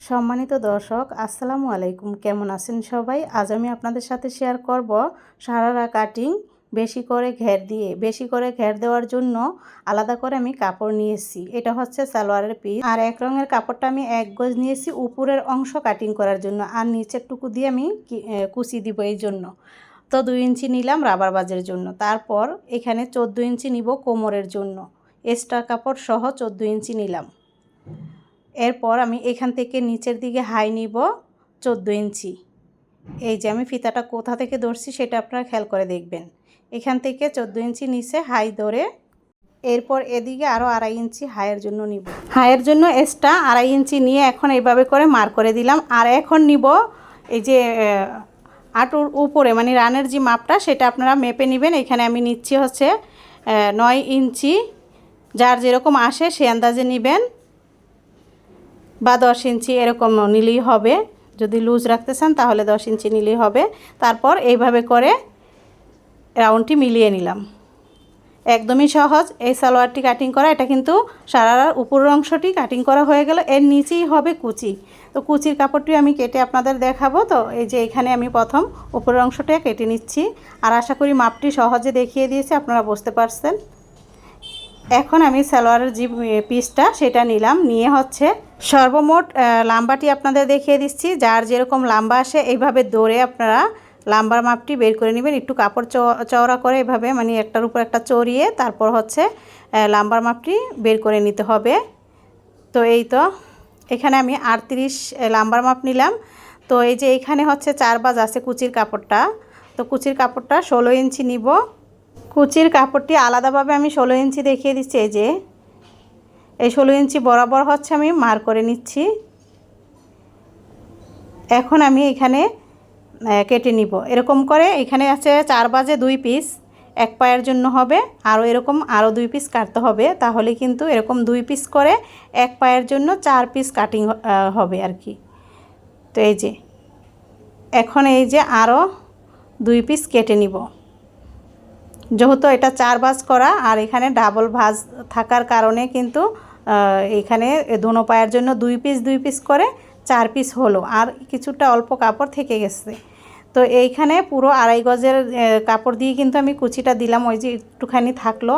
সম্মানিত দর্শক, আসসালামু আলাইকুম। কেমন আছেন সবাই? আজ আমি আপনাদের সাথে শেয়ার করব সারারা কাটিং বেশি করে ঘের দিয়ে। বেশি করে ঘের দেওয়ার জন্য আলাদা করে আমি কাপড় নিয়েছি। এটা হচ্ছে সালোয়ারের পিস আর এক রঙের কাপড়টা আমি এক গজ নিয়েছি উপরের অংশ কাটিং করার জন্য। আর নিচের টুকু দিয়ে আমি কুচি দিব এই জন্য। তো দুই ইঞ্চি নিলাম রাবার বাজের জন্য। তারপর এখানে চোদ্দ ইঞ্চি নিব কোমরের জন্য। এক্সট্রা কাপড় সহ চোদ্দ ইঞ্চি নিলাম। এরপর আমি এখান থেকে নিচের দিকে হাই নিব চোদ্দ ইঞ্চি। এই যে আমি ফিতাটা কোথা থেকে ধরছি সেটা আপনারা খেয়াল করে দেখবেন। এখান থেকে চোদ্দ ইঞ্চি নিচে হাই ধরে এরপর এদিকে আরও আড়াই ইঞ্চি হায়ের জন্য নিব। হায়ের জন্য এক্সট্রা আড়াই ইঞ্চি নিয়ে এখন এইভাবে করে মার করে দিলাম। আর এখন নিব এই যে আঁটুর উপরে মানে রানের যে মাপটা সেটা আপনারা মেপে নেবেন। এখানে আমি নিচ্ছি হচ্ছে নয় ইঞ্চি। যার যেরকম আসে সে আন্দাজে নেবেন। বা দশ ইঞ্চি এরকম নিলেই হবে। যদি লুজ রাখতে চান তাহলে দশ ইঞ্চি নিলেই হবে। তারপর এইভাবে করে রাউন্ডটি মিলিয়ে নিলাম। একদমই সহজ। এই সালোয়ারটি কাটিং করা, এটা কিন্তু সারার উপরের অংশটি কাটিং করা হয়ে গেল। এর নিচেই হবে কুচি। তো কুচির কাপড়টি আমি কেটে আপনাদের দেখাবো। তো এই যে এখানে আমি প্রথম উপরের অংশটা কেটে নিচ্ছি। আর আশা করি মাপটি সহজে দেখিয়ে দিয়েছি, আপনারা বুঝতে পারছেন। এখন আমি সালোয়ারের যে পিসটা সেটা নিলাম। নিয়ে হচ্ছে সর্বমোট লাম্বাটি আপনাদের দেখিয়ে দিচ্ছি। যার যেরকম লাম্বা আসে, এইভাবে দৌড়ে আপনারা লাম্বার মাপটি বের করে নেবেন। একটু কাপড় চওড়া করে এভাবে মানে একটার উপর একটা চড়িয়ে তারপর হচ্ছে লাম্বার মাপটি বের করে নিতে হবে। তো এই তো, এখানে আমি আটত্রিশ লাম্বার মাপ নিলাম। তো এই যে এখানে হচ্ছে চার বাজ আছে কুচির কাপড়টা। তো কুচির কাপড়টা ষোলো ইঞ্চি নিব। কুচির কাপড়টি আলাদাভাবে আমি ষোলো ইঞ্চি দেখিয়ে দিচ্ছি, এই যে। এই ষোলো ইঞ্চি বরাবর হচ্ছে আমি মার করে নিচ্ছি। এখন আমি এখানে কেটে নিব। এরকম করে এখানে আছে চার বাজে দুই পিস, এক পায়ের জন্য হবে। আরও এরকম, আরও দুই পিস কাটতে হবে। তাহলে কিন্তু এরকম দুই পিস করে এক পায়ের জন্য চার পিস কাটিং হবে আর কি। তো এই যে, এখন এই যে আরও দুই পিস কেটে নিব। যেহেতু এটা চার ভাঁজ করা, আর এখানে ডাবল ভাঁজ থাকার কারণে কিন্তু এখানে দোনো পায়ের জন্য দুই পিস দুই পিস করে চার পিস হলো, আর কিছুটা অল্প কাপড় থেকে গেছে। তো এইখানে পুরো আড়াই গজের কাপড় দিয়ে কিন্তু আমি কুচিটা দিলাম, ওই যে একটুখানি থাকল।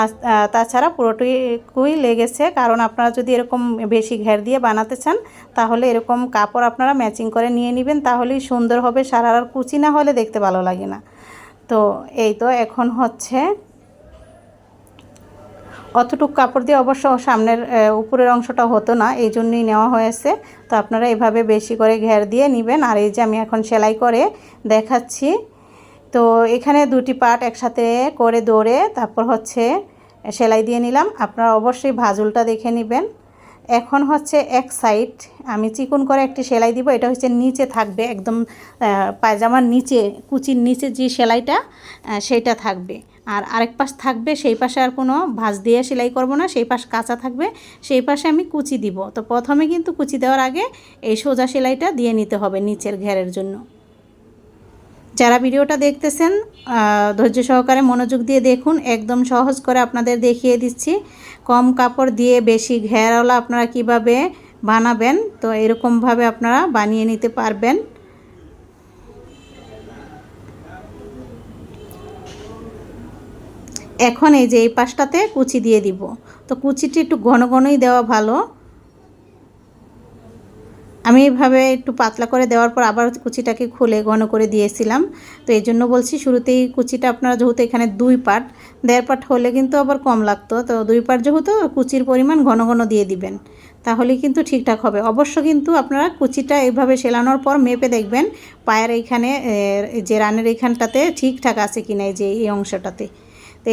আর তাছাড়া পুরোটুকুই লেগেছে, কারণ আপনারা যদি এরকম বেশি ঘের দিয়ে বানাতে চান, তাহলে এরকম কাপড় আপনারা ম্যাচিং করে নিয়ে নেবেন, তাহলেই সুন্দর হবে, সারার আর কুচি না হলে দেখতে ভালো লাগে না। তো এই তো এখন হচ্ছে অতটুকু কাপড় দিয়ে অবশ্য সামনের উপরের অংশটা হতো না, এই জন্যই নেওয়া হয়েছে। তো আপনারা এভাবে বেশি করে ঘের দিয়ে নেবেন। আর এই যে আমি এখন সেলাই করে দেখাচ্ছি। তো এখানে দুটি পার্ট একসাথে করে দৌড়ে তারপর হচ্ছে সেলাই দিয়ে নিলাম। আপনারা অবশ্যই ভাজুলটা দেখে নেবেন। এখন হচ্ছে এক সাইড আমি চিকন করে একটি সেলাই দিব, এটা হচ্ছে নিচে থাকবে একদম পায়জামার নিচে, কুচির নিচে যে সেলাইটা সেইটা থাকবে। আর আরেক পাশ থাকবে, সেই পাশে আর কোনো ভাঁজ দিয়ে সেলাই করব না, সেই পাশ কাঁচা থাকবে, সেই পাশে আমি কুচি দিব। তো প্রথমে কিন্তু কুচি দেওয়ার আগে এই সোজা সেলাইটা দিয়ে নিতে হবে নিচের ঘেরের জন্য। যারা ভিডিওটা দেখতেছেন ধৈর্য সহকারে মনোযোগ দিয়ে দেখুন, একদম সহজ করে আপনাদের দেখিয়ে দিচ্ছি। কম কাপড় দিয়ে বেশি ঘেরাওয়ালা আপনারা কীভাবে বানাবেন, তো এরকমভাবে আপনারা বানিয়ে নিতে পারবেন। এখন এই যে এই পাশটাতে কুচি দিয়ে দিব। তো কুচিটি একটু ঘন ঘনই দেওয়া ভালো। আমি এইভাবে একটু পাতলা করে দেওয়ার পর আবার কুচিটাকে খুলে ঘন করে দিয়েছিলাম। তো এই জন্য বলছি শুরুতেই কুচিটা আপনারা যেহেতু এখানে দুই পাট, দেড় পাট হলে কিন্তু আবার কম লাগতো। তো দুই পাট যেহেতু কুচির পরিমাণ ঘন ঘন দিয়ে দিবেন তাহলে কিন্তু ঠিকঠাক হবে। অবশ্য কিন্তু আপনারা কুচিটা এইভাবে সেলানোর পর মেপে দেখবেন পায়ের এইখানে যে রানের এইখানটাতে ঠিকঠাক আছে কিনা এই যে এই অংশটাতে।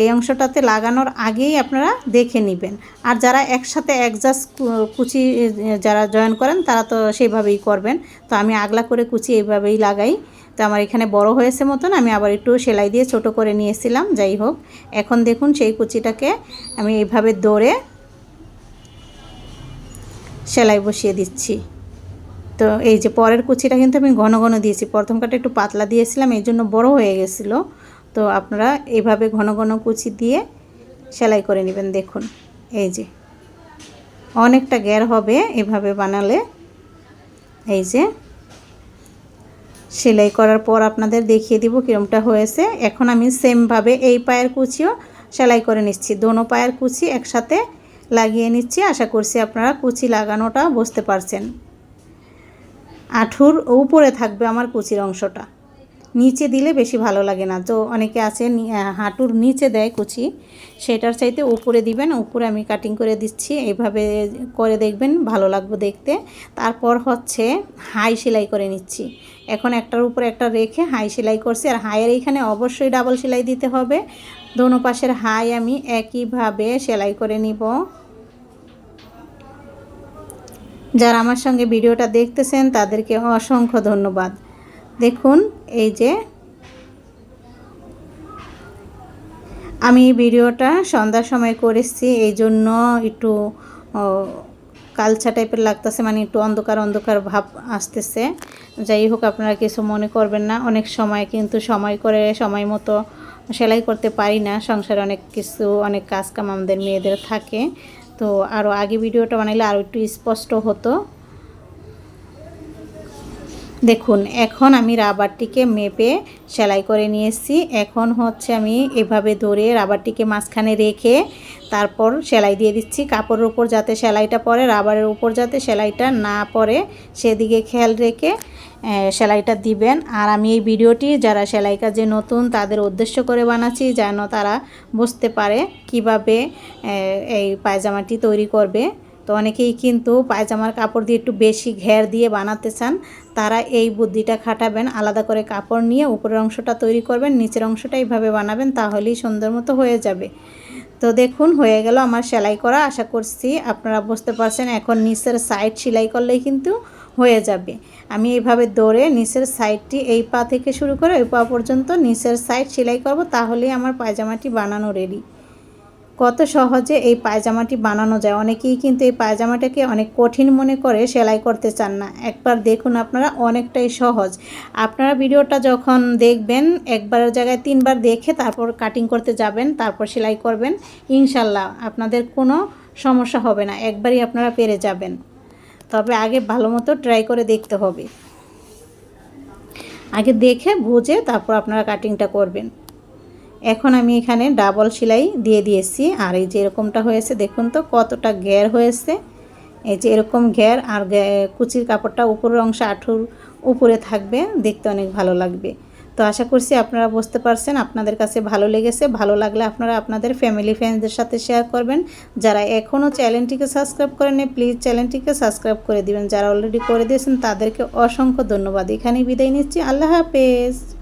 এই অংশটাতে লাগানোর আগেই আপনারা দেখে নেবেন। আর যারা একসাথে অ্যাডজাস্ট কুচি যারা জয়েন করেন, তারা তো সেইভাবেই করবেন। তো আমি আগলা করে কুচি এইভাবেই লাগাই। তো আমার এখানে বড় হয়েছে মতন, আমি আবার একটু সেলাই দিয়ে ছোট করে নিয়েছিলাম, যাই হোক। এখন দেখুন সেই কুচিটাকে আমি এইভাবে দৌড়ে সেলাই বসিয়ে দিচ্ছি। তো এই যে পরের কুচিটা কিন্তু আমি ঘন ঘন দিয়েছি। প্রথম কাটা একটু পাতলা দিয়েছিলাম, এই জন্য বড় হয়ে গেছিল। তো আপনারা এভাবে ঘন ঘন কুচি দিয়ে সেলাই করে নেবেন, দেখুন। এই যে। অনেকটা গ্যার হবে এভাবে বানালে। এই যে। সেলাই করার পর আপনাদের দেখিয়ে দিব কীরমটা হয়েছে। এখন আমি সেমভাবে এই পায়ের কুচিও সেলাই করে নিচ্ছি। দোনো পায়ের কুচি একসাথে লাগিয়ে নিচ্ছি। আশা করছি আপনারা কুচি লাগানোটা বুঝতে পারছেন। আঠুর উপরে থাকবে আমার কুচির অংশটা। নিচে দিলে বেশি ভালো লাগে না। তো অনেকে আছে হাঁটুর নিচে দেয় কুচি। সেটার চাইতে উপরে দিবেন, উপরে আমি কাটিং করে দিচ্ছি। এইভাবে করে দেখবেন ভালো লাগবে দেখতে। তারপর হচ্ছে হাই সেলাই করে নিচ্ছি। এখন একটার উপরে একটা রেখে হাই সেলাই করছি। আর হাইয়ের এইখানে অবশ্যই ডাবল সেলাই দিতে হবে। দোনো পাশের হাই আমি একইভাবে সেলাই করে নিব। যারা আমার সঙ্গে ভিডিওটা দেখতেছেন, তাদেরকে অসংখ্য ধন্যবাদ। দেখুন, এই যে আমি ভিডিওটা সন্ধ্যার সময় করেছি, এই জন্য একটু কালচা টাইপের লাগতেছে মানে একটু অন্ধকার অন্ধকার ভাব আসতেছে। যাই হোক, আপনারা কিছু মনে করবেন না, অনেক সময় কিন্তু সময় করে, সময় মতো সেলাই করতে পারি না, সংসারে অনেক কিছু, অনেক কাজ কাম আমাদের মেয়েদের থাকে। তো আরও আগে ভিডিওটা বানাইলে আরও একটু স্পষ্ট হতো। দেখুন, এখন আমি রাবারটিকে মেপে সেলাই করে নিয়েছি এখন হচ্ছে আমি এভাবে ধরে রাবারটিকে মাঝখানে রেখে তারপর সেলাই দিয়ে দিচ্ছি কাপড়ের উপর যাতে সেলাইটা পরে, রাবারের উপর যাতে সেলাইটা না পরে। সেদিকে খেয়াল রেখে সেলাইটা দিবেন। আর আমি এই ভিডিওটি যারা সেলাই কাজে নতুন, তাদের উদ্দেশ্য করে বানাচ্ছি যেন তারা বুঝতে পারে কীভাবে এই পায়জামাটি তৈরি করবে। তো অনেকেই কিন্তু পায়জামার কাপড় দিয়ে একটু বেশি ঘের দিয়ে বানাতে চান। তারা এই বুদ্ধিটা খাটাবেন, আলাদা করে কাপড় নিয়ে উপরের অংশটা তৈরি করবেন, নিচের অংশটা এইভাবে বানাবেন, তাহলেই সুন্দর মতো হয়ে যাবে। তো দেখুন, হয়ে গেল আমার সেলাই করা, আশা করছি আপনারা বুঝতে পারছেন, এখন নিচের সাইড সেলাই করলেই কিন্তু হয়ে যাবে। আমি এইভাবে দৌড়ে নিচের সাইডটি এই পা থেকে শুরু করে ওই পা পর্যন্ত নিচের সাইড সেলাই করব, তাহলেই আমার পায়জামাটি বানানো রেডি কত সহজে এই পায়জামাটি বানানো যায়। অনেকেই কিন্তু এই পায়জামাটাকে অনেক কঠিন মনে করে সেলাই করতে চান না। একবার দেখুন আপনারা, অনেকটাই সহজ। আপনারা ভিডিওটা যখন দেখবেন একবারের জায়গায় তিনবার দেখে তারপর কাটিং করতে যাবেন, তারপর সেলাই করবেন, ইনশাল্লাহ আপনাদের কোনো সমস্যা হবে না, একবারই আপনারা পেরে যাবেন। তবে আগে ভালো মতো ট্রাই করে দেখতে হবে। আগে দেখে, বুঝে তারপর আপনারা কাটিংটা করবেন। এখন আমি এখানে ডাবল সেলাই দিয়ে দিয়েছি। আর এই যে এরকমটা হয়েছে, দেখুন তো কতটা গ্যার হয়েছে। এই যে এরকম গ্যার আর কুচির কাপড়টা উপরের অংশ আঠুর উপরে থাকবে, দেখতে অনেক ভালো লাগবে। তো আশা করছি আপনারা বুঝতে পারছেন, আপনাদের কাছে ভালো লেগেছে। ভালো লাগলে আপনারা আপনাদের ফ্যামিলি ফ্রেন্ডসদের সাথে শেয়ার করবেন। যারা এখনও চ্যানেলটিকে সাবস্ক্রাইব করেনি প্লিজ চ্যানেলটিকে সাবস্ক্রাইব করে দিবেন। যারা অলরেডি করে দিয়েছেন, তাদেরকে অসংখ্য ধন্যবাদ। এখানেই বিদায় নিচ্ছি। আল্লাহ হাফেজ।